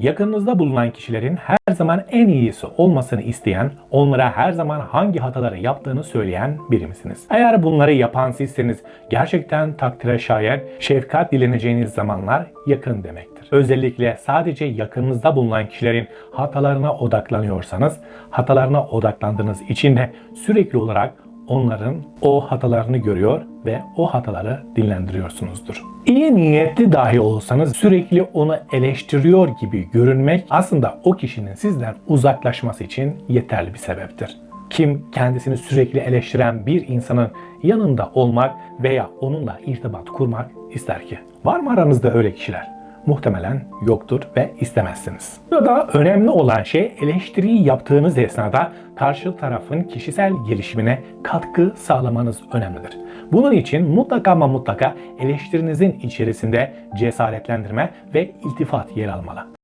Yakınınızda bulunan kişilerin her zaman en iyisi olmasını isteyen, onlara her zaman hangi hataları yaptığını söyleyen biri misiniz? Eğer bunları yapan sizseniz gerçekten takdire şayan, şefkat dileneceğiniz zamanlar yakın demektir. Özellikle sadece yakınınızda bulunan kişilerin hatalarına odaklanıyorsanız, hatalarına odaklandığınız için de sürekli olarak onların o hatalarını görüyor ve o hataları dinlendiriyorsunuzdur. İyi niyetli dahi olsanız sürekli onu eleştiriyor gibi görünmek aslında o kişinin sizden uzaklaşması için yeterli bir sebeptir. Kim kendisini sürekli eleştiren bir insanın yanında olmak veya onunla irtibat kurmak ister ki? Var mı aranızda öyle kişiler? Muhtemelen yoktur ve istemezsiniz. Burada önemli olan şey eleştiriyi yaptığınız esnada karşı tarafın kişisel gelişimine katkı sağlamanız önemlidir. Bunun için mutlaka ama mutlaka eleştirinizin içerisinde cesaretlendirme ve iltifat yer almalı.